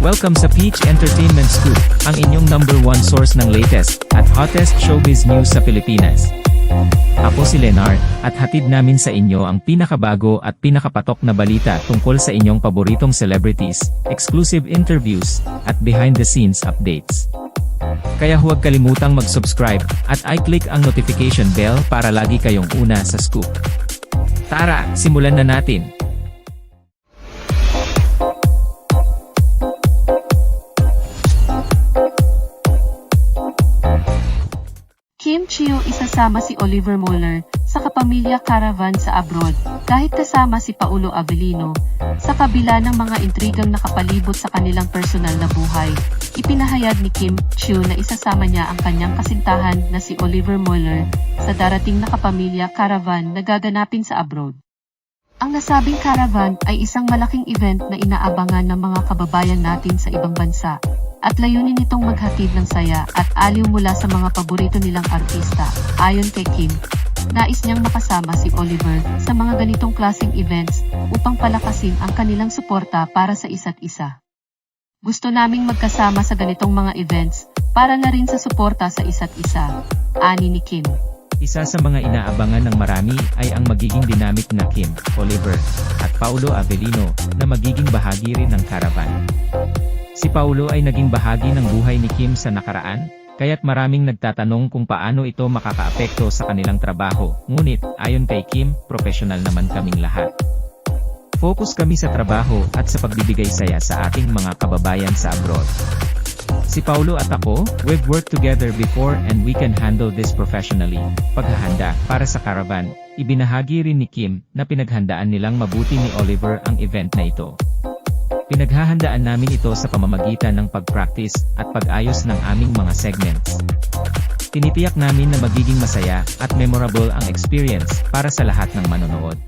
Welcome sa Peach Entertainment Scoop, ang inyong number one source ng latest at hottest showbiz news sa Pilipinas. Ako si Leonard, at hatid namin sa inyo ang pinakabago at pinakapatok na balita tungkol sa inyong paboritong celebrities, exclusive interviews, at behind-the-scenes updates. Kaya huwag kalimutang mag-subscribe at i-click ang notification bell para lagi kayong una sa scoop. Tara, simulan na natin! Kim Chiu isasama si Oliver Mueller sa kapamilya caravan sa abroad, kahit kasama si Paulo Avellino. Sa kabila ng mga intrigang nakapalibot sa kanilang personal na buhay, ipinahayag ni Kim Chiu na isasama niya ang kanyang kasintahan na si Oliver Mueller sa darating na kapamilya caravan na gaganapin sa abroad. Ang nasabing caravan ay isang malaking event na inaabangan ng mga kababayan natin sa ibang bansa at layunin nitong maghatid ng saya at aliw mula sa mga paborito nilang artista. Ayon kay Kim, nais niyang makasama si Oliver sa mga ganitong klaseng events upang palakasin ang kanilang suporta para sa isa't isa. Gusto naming magkasama sa ganitong mga events para na rin sa suporta sa isa't isa. Ani ni Kim. Isa sa mga inaabangan ng marami ay ang magiging dynamic na Kim, Oliver, at Paulo Avellino na magiging bahagi rin ng caravan. Si Paulo ay naging bahagi ng buhay ni Kim sa nakaraan, kaya't maraming nagtatanong kung paano ito makakaapekto sa kanilang trabaho. Ngunit, ayon kay Kim, profesional naman kaming lahat. Focus kami sa trabaho at sa pagbibigay saya sa ating mga kababayan sa abroad. Si Paulo at ako, we've worked together before and we can handle this professionally. Paghahanda para sa caravan, ibinahagi rin ni Kim na pinaghandaan nilang mabuti ni Oliver ang event na ito. Pinaghahandaan namin ito sa pamamagitan ng pag-practice at pag-ayos ng aming mga segments. Tinitiyak namin na magiging masaya at memorable ang experience para sa lahat ng manonood.